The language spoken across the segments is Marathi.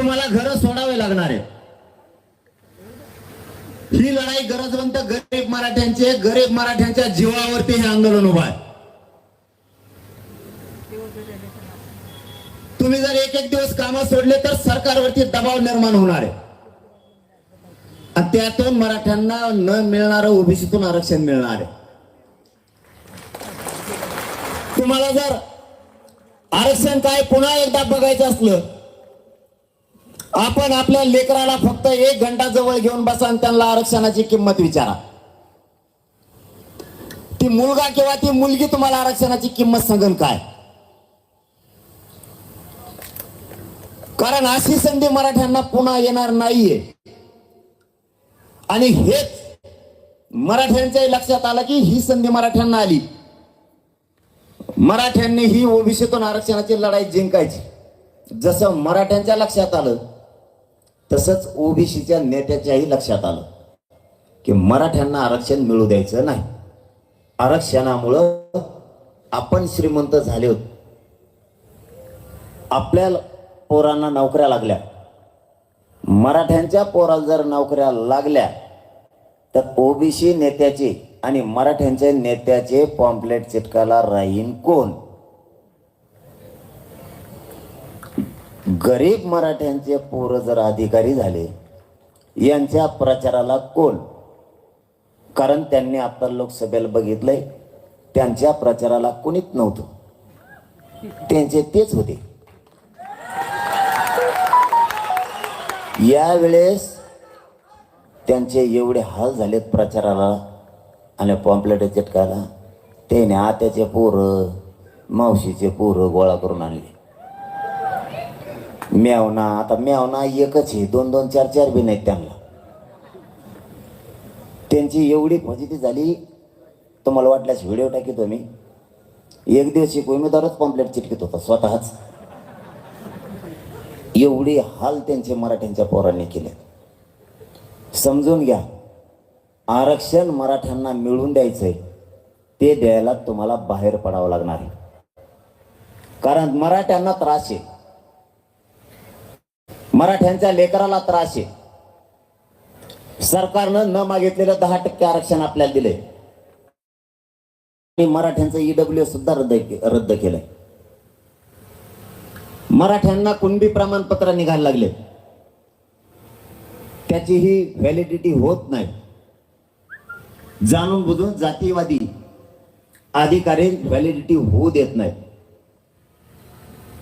तुम्हाला घर सोडावे लागणार आहे ही लढाई गरजवंत गरीब मराठ्यांचे गरीब मराठ्यांच्या जीवावरती हे आंदोलन उभं आहे. तुम्ही जर एक एक दिवस कामं सोडले तर सरकारवरती दबाव निर्माण होणार आहे. आणि त्यातून मराठ्यांना न मिळणार ओबीसीतून आरक्षण मिळणार आहे. तुम्हाला जर आरक्षण काय पुन्हा एकदा बघायचं असलं आपण आपल्या लेकराला फक्त एक घंटा जवळ घेऊन बसा आणि त्यांना आरक्षणाची किंमत विचारा. ती मुलगा किंवा ती मुलगी तुम्हाला आरक्षणाची किंमत सांगन काय? कारण अशी संधी मराठ्यांना पुन्हा येणार नाहीये. आणि हेच मराठ्यांच्याही लक्षात आलं की ही संधी मराठ्यांना आली. मराठ्यांनी ही ओबीसीतून आरक्षणाची लढाई जिंकायची. जसं मराठ्यांच्या लक्षात आलं तसंच ओबीसीच्या नेत्याच्याही लक्षात आलं की मराठ्यांना आरक्षण मिळू द्यायचं नाही. आरक्षणामुळं आपण श्रीमंत झाले होत. आपल्या पोरांना नोकऱ्या लागल्या. मराठ्यांच्या पोराला जर नोकऱ्या लागल्या तर ओबीसी नेत्याचे आणि मराठ्यांच्या नेत्याचे पॉम्पलेट चिटकाला राहीन कोण? गरीब मराठ्यांचे पोरं जर अधिकारी झाले यांच्या प्रचाराला कोण? कारण त्यांनी आता लोकसभेला बघितलंय त्यांच्या प्रचाराला कोणीच नव्हतं. त्यांचे तेच होते. यावेळेस त्यांचे एवढे हाल झालेत प्रचाराला आणि पॉम्पलेट चिटकायला त्याने आत्याचे पोरं मावशीचे पोरं गोळा करून आणले. म्यावना आता म्यावना एकच आहे. दोन दोन चार चार बी नाहीत त्यांना. त्यांची एवढी फजिती झाली तुम्हाला वाटल्यास व्हिडिओ टाकीतो मी एक दिवस एक उमेदवारच पॉम्पलेट चिटकीत होता स्वतःच. एवढी हाल त्यांचे मराठ्यांच्या पोरांनी केले. समजून घ्या आरक्षण मराठ्यांना मिळवून द्यायचंय ते द्यायला तुम्हाला बाहेर पडावं लागणार आहे. कारण मराठ्यांना त्रास आहे. मराठ्यांच्या लेकराला त्रास आहे. सरकारनं न मागितलेलं दहा टक्के आरक्षण आपल्याला दिलंय. आणि मराठ्यांचं ईडब्ल्यू सुद्धा रद्द रद्द केलंय. मराठ्यांना कुणबी प्रमाणपत्र निघायला लागले. त्याची ही व्हॅलिडिटी होत नाही. जाणून बुजून जातीवादी अधिकारी व्हॅलिडिटी होऊ देत नाही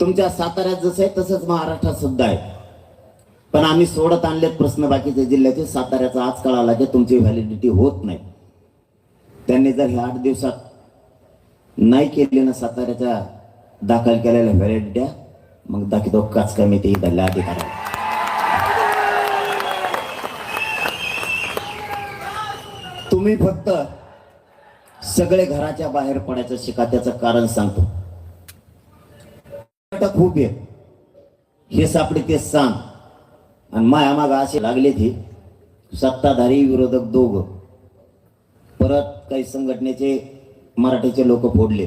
तुमच्या साताऱ्यात जसं आहे तसंच महाराष्ट्रात सुद्धा आहे. पण आम्ही सोडत आणलेत प्रश्न बाकीच्या जिल्ह्याचे साताऱ्याचा आज कळाला की तुमची व्हॅलिडिटी होत नाही. त्यांनी जर हे आठ दिवसात नाही केली ना साताऱ्याच्या दाखल केलेल्या व्हॅलिडिट्या मग दाखितो काच कमिटी धरल्या अधिकाऱ्याला. तुम्ही फक्त सगळे घराच्या बाहेर पडायचं शिका त्याचं कारण सांगतो. खूप आहे. हे सापडे ते सांग आणि माया माग असे लागले ते सत्ताधारी विरोधक दोघ. परत काही संघटनेचे मराठीचे लोक फोडले.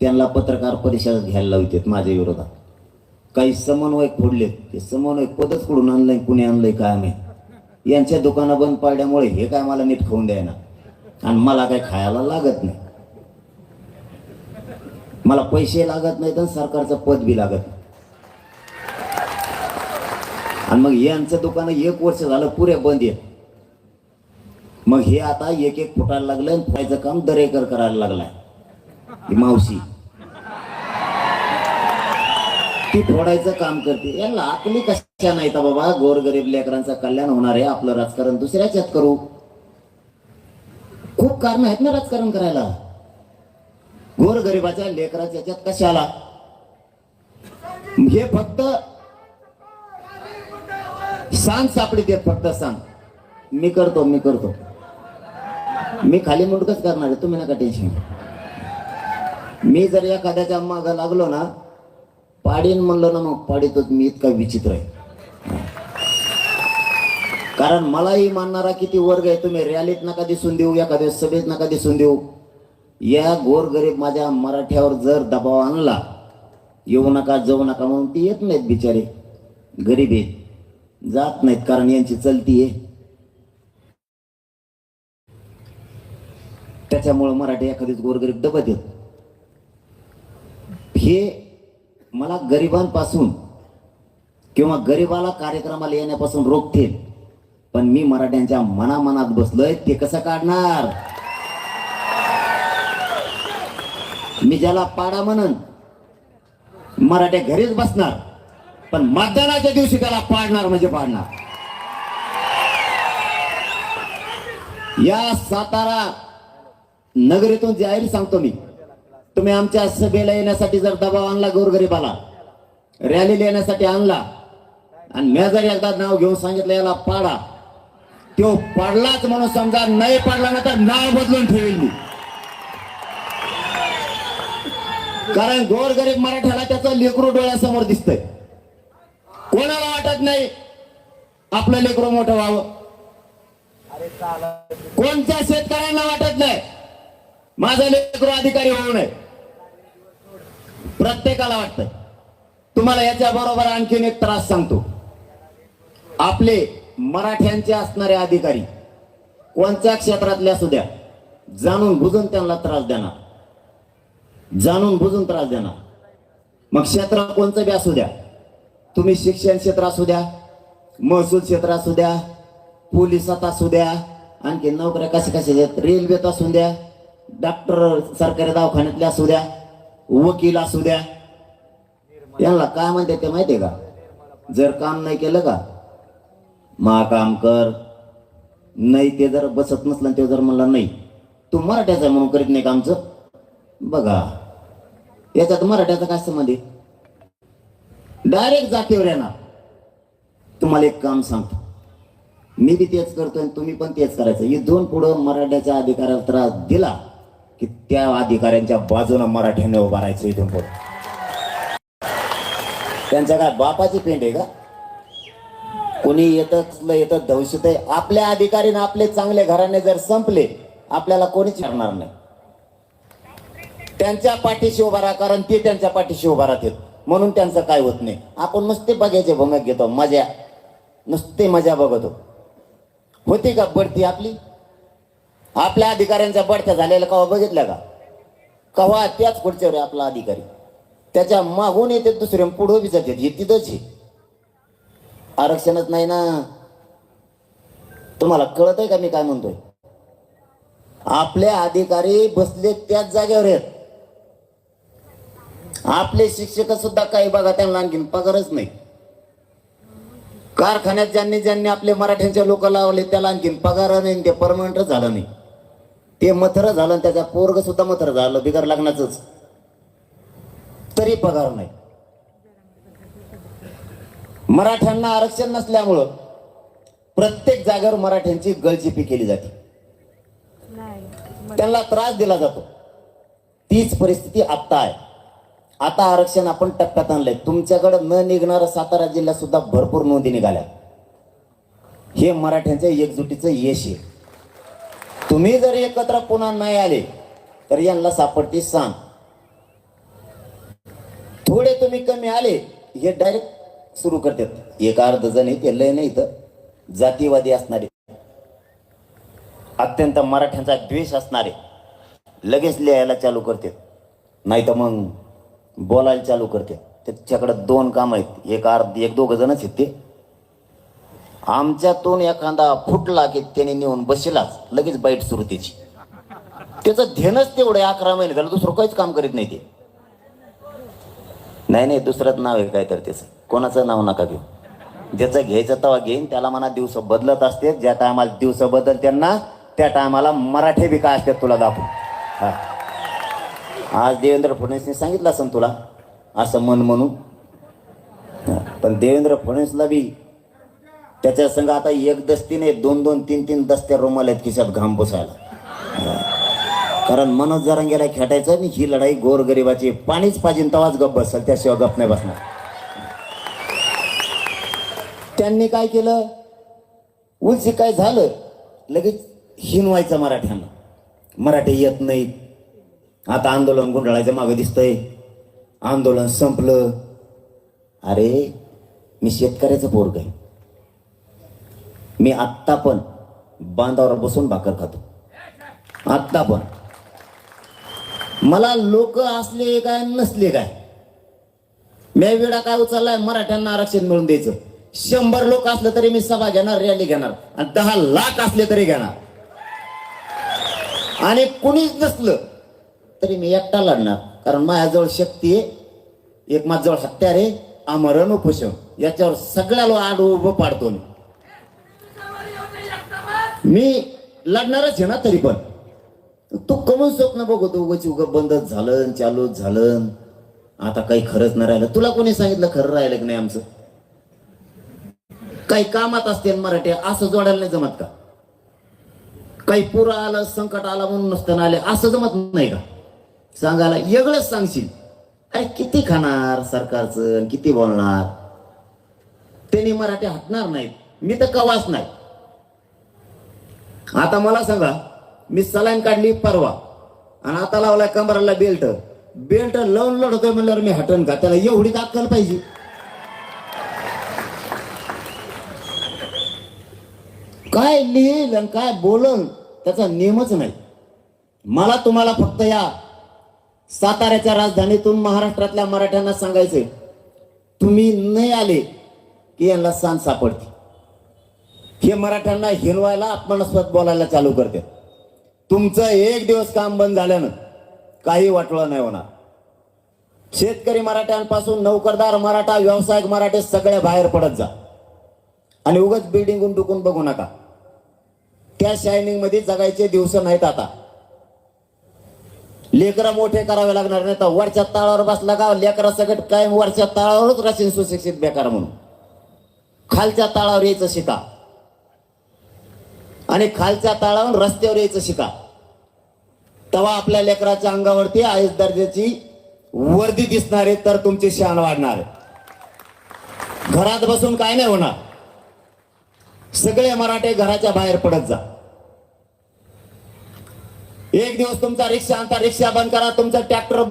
त्यांना पत्रकार परिषद घ्यायला लावतात माझ्या विरोधात. काही समन्वयक फोडलेत ते समन्वयक पदच कुठून आणलंय कुणी आणलंय काय नाही यांच्या दुकानं बंद पाडल्यामुळे हे काय मला नीट खाऊन द्यायना. आणि मला काय खायला लागत नाही. मला पैसे लागत नाहीत आणि सरकारचं पद बी लागत नाही. आणि मग यांचं दुकान एक वर्ष झालं पुरे बंद आहे मग हे आता एक एक फुटायला लागलं आणि फुटायचं काम दरेकर करायला लागलाय. मावशी. ती फोडायचं काम करते. यांना आपली कशा नाही तर हो बाबा? गोरगरीब लेकरांचं कल्याण होणार आहे आपलं राजकारण दुसऱ्याच्यात करू. खूप कारण आहेत ना राजकारण करायला. गोरगरिबाच्या लेकराच्या याच्यात कशाला? हे फक्त सांग सापडी देत फक्त सांग. मी करतो मी करतो. मी खाली मुडकच करणार आहे तुम्ही नका टेन्शन मी जर एखाद्याच्या माग लागलो ना पाडीन म्हणलं ना मग पाडीतच मी इतका विचित्र आहे. कारण मलाही मानणारा किती वर्ग आहे तुम्ही रॅलीत नका दिसून देऊ एखाद्या सभेत नका दिसून देऊ. या गोरगरीब माझ्या मराठ्यावर जर दबाव आणला येऊ नका जाऊ नका म्हणून ती येत नाहीत बिचारे. गरीब आहेत. जात नाहीत कारण यांची चलती आहे. त्याच्यामुळं मराठी एखादीच गोरगरीब दबत येत. हे मला गरिबांपासून किंवा गरिबाला कार्यक्रमाला येण्यापासून रोखतील पण मी मराठ्यांच्या मनामनात बसलोय ते कसं काढणार? मी ज्याला पाडा म्हणन मराठे घरीच बसणार. पण मतदानाच्या दिवशी त्याला पाडणार म्हणजे पाडणार. या सातारा नगरीतून जाहीर सांगतो मी. तुम्ही आमच्या सभेला येण्यासाठी जर दबाव आणला गोरगरीबाला रॅलीला येण्यासाठी आणला आणि मी जर एकदा नाव घेऊन सांगितलं याला पाडा. तो पाडलाच म्हणून समजा नाही पाडला ना तर नाव बदलून ठेवेल मी. कारण गोरगरीब मराठ्याला त्याचं लेकरू डोळ्यासमोर दिसतंय. कोणाला वाटत नाही आपलं लेकरू मोठं व्हावं. कोणत्या शेतकऱ्यांना वाटत नाही? माझं लेकरू अधिकारी होऊ नये. प्रत्येकाला वाटत तुम्हाला याच्या बरोबर आणखीन एक त्रास सांगतो. आपले मराठ्यांचे असणारे अधिकारी कोणत्या क्षेत्रातले असू द्या जाणून बुजून त्यांना त्रास देणार. जाणून बुजून त्रास देणार. मग क्षेत्र कोणतं बी असू द्या तुम्ही शिक्षण क्षेत्र असू द्या महसूल क्षेत्र असू द्या पोलिसात असू द्या आणखी नोकऱ्या कशा कशा आहेत रेल्वेत असू द्या डॉक्टर सरकारी दवाखान्यातले असू द्या वकील असू द्या. यांना काय म्हणते ते माहिती आहे का? जर काम नाही केलं का? मा काम कर. नाही ते जर बसत नसलं ते जर म्हणलं नाही. तू मराठ्याचा आहे म्हणून करीत नाही का आमचं बघा. याच्यात मराठ्याचा काय संबंध आहे? डायरेक्ट जातीवर येणार. तुम्हाला एक काम सांगतो. मी बी तेच करतोय तुम्ही पण तेच करायचं. इथून पुढं मराठ्याच्या अधिकाऱ्याला त्रास दिला की त्या अधिकाऱ्यांच्या बाजूने मराठ्याने उभा राहायचं इथून पुढे. त्यांच्या काय बापाची पेंड आहे का? कोणी येतच येतं दहशत आहे. आपल्या अधिकारीने आपले चांगले घराने जर संपले आपल्याला कोणीच करणार नाही. त्यांच्या पाठीशी उभा राहा कारण ते त्यांच्या पाठीशी उभा राहतील. म्हणून त्यांचं काय होत नाही. आपण नुसते बघायचे भूमिक घेतो मजा. नुसते मजा बघतो. होती का बढती आपली? आपल्या अधिकाऱ्यांच्या बढत्या झालेल्या कवा बघितल्या का? कवा त्याच पुढच्यावर आहे आपला अधिकारी. त्याच्या मागून येते दुसरे पुढं बी जातात हे तिथंच आहे. आरक्षणच नाही ना. तुम्हाला कळत आहे का मी काय म्हणतोय? आपले अधिकारी बसले त्याच जागेवर आहेत. आपले शिक्षक सुद्धा काही बघा त्यांना आणखीन पगारच नाही. कारखान्यात ज्यांनी ज्यांनी आपले मराठ्यांचे लोक लावले त्याला आणखीन पगार नाही ते परमनंटच झालं नाही. ते मथर झालं आणि त्याचा पोरग सुद्धा मथर झालं बिगर लग्नाच तरी पगार नाही. मराठ्यांना आरक्षण नसल्यामुळं प्रत्येक जागेवर मराठ्यांची गळचिपी केली जाते. त्यांना त्रास दिला जातो. तीच परिस्थिती आत्ता आहे. आता आरक्षण आपण टप्प्यात आणलंय. तुमच्याकडे न निघणारा सातारा जिल्ह्यात सुद्धा भरपूर नोंदी निघाल्या हे मराठ्यांच्या एकजुटीचं यश आहे. तुम्ही जर एकत्र पुन्हा नाही आले तर यांना सापडते सांग. थोडे तुम्ही कमी आले हे डायरेक्ट सुरू करतात. एक अर्ध जण ते लय नाही तर जातीवादी असणारे. अत्यंत मराठ्यांचा द्वेष असणारे. लगेच लिहायला चालू करतात. नाही तर मग बोलायला चालू करते. त्याच्याकडे दोन काम आहेत. एक अर्ध एक दोघं जणच आहेत ते. आमच्यातून एखादा फुटला की त्याने नेऊन बसेलाच. लगेच बाईट सुरू त्याची. त्याचं ध्येनच तेवढं अकरा महिने झालं. दुसरं काहीच काम करीत नाही ते. नाही नाही दुसरंच नाव आहे काय तर त्याचं. कोणाचं नाव नका घेऊ. ज्याचं घ्यायचं तेव्हा घेईन. त्याला म्हणा दिवस बदलत असते. ज्या टायमाला दिवस बदल त्यांना त्या टायमाला मराठी बी काय असतात तुला दाखवू. हा. आज देवेंद्र फडणवीसने सांगितलं असं तुला? असं मन म्हणून. पण देवेंद्र फडणवीसला बी त्याच्या संग आता एक दस्तीने दोन दोन तीन तीन दस्त्या रुमाल आहेत खिशात घाम बसायला. कारण मनोज जरांगेला खेटायचं आणि ही लढाई गोरगरिबाची पाणीच पाहिजे तवाच गप बसल त्याशिवाय गप नाही बसणार. त्यांनी काय केलं? उलसी काय झालं? लगेच हिनवायचं मराठ्यांना. मराठी येत नाहीत. आता आंदोलन गुंडाळायचं मागं दिसतंय. आंदोलन संपलं. अरे मी शेतकऱ्याचं पोरग आहे. मी आत्ता पण बांधावर बसून भाकर खातो. आत्ता पण. मला लोक असले काय नसले काय मी वेळा काय उचललाय मराठ्यांना आरक्षण मिळून द्यायचं. शंभर लोक असले तरी मी सभा घेणार रॅली घेणार. आणि दहा लाख असले तरी घेणार. आणि कुणीच नसलं तरी मी एकटा लढणार. कारण माझ्याजवळ शक्ती आहे. एक माझ्याजवळ हत्यार आहे. आमरण उपोषण. याच्यावर सगळ्याला आड उभं पाडतो मी. मी लढणारच आहे ना तरी पण. तू कमून स्वप्न बघतो उगाच उग बंदच झालं चालूच झालं. आता काही खरंच नाही राहिलं. तुला कोणी सांगितलं खरं राहिलं की नाही आमचं? काही कामात असते मराठी असं जोडायला नाही जमत का? काही पुरा आलं संकट आला म्हणून नसताना आले असं जमत नाही का? सांगायला वेगळंच सांगशील. अरे किती खाणार सरकारचं आणि किती बोलणार? त्यांनी मराठी हटणार नाहीत. मी तर कवाच नाही. आता मला सांगा मी सलाईन काढली परवा. आणि आता लावलाय कमराला बेल्ट बेल्ट लावून लढतोय म्हणल्यावर मी हटन का? त्याला एवढी दाखल पाहिजे. काय लिहिल आणि काय बोलल त्याचा नियमच नाही. मला तुम्हाला फक्त या साताऱ्याच्या राजधानीतून महाराष्ट्रातल्या मराठ्यांना सांगायचंय तुम्ही नाही आले की यांना सांग सापडते. हे मराठ्यांना हिरवायला अपमानास्पद बोलायला चालू करते. तुमचं एक दिवस काम बंद झाल्यानं काही वाटलं नाही होणार. शेतकरी मराठ्यांपासून नोकरदार मराठा व्यावसायिक मराठे सगळ्या बाहेर पडत जा. आणि उगाच बिल्डिंग टुकून बघू नका. त्या शायनिंगमध्ये जगायचे दिवस नाहीत आता. लेकरं मोठे करावे लागणार नाही तर वरच्या ताळावर बसला का? लेकरा सगळं काय वरच्या ताळावरच राशीन सुशिक्षित बेकार म्हणून. खालच्या ताळावर यायचं शिका. आणि खालच्या तळावर रस्त्यावर यायचं शिका. तेव्हा आपल्या लेकराच्या अंगावरती आयुष दर्जाची वर्दी दिसणार आहे तर तुमची शान वाढणार आहे. घरात बसून काय नाही होणार. सगळे मराठे घराच्या बाहेर पडत जा. एक दिवस तुमचा रिक्षा आणता रिक्षा बंद करा. तुमचा ट्रॅक्टर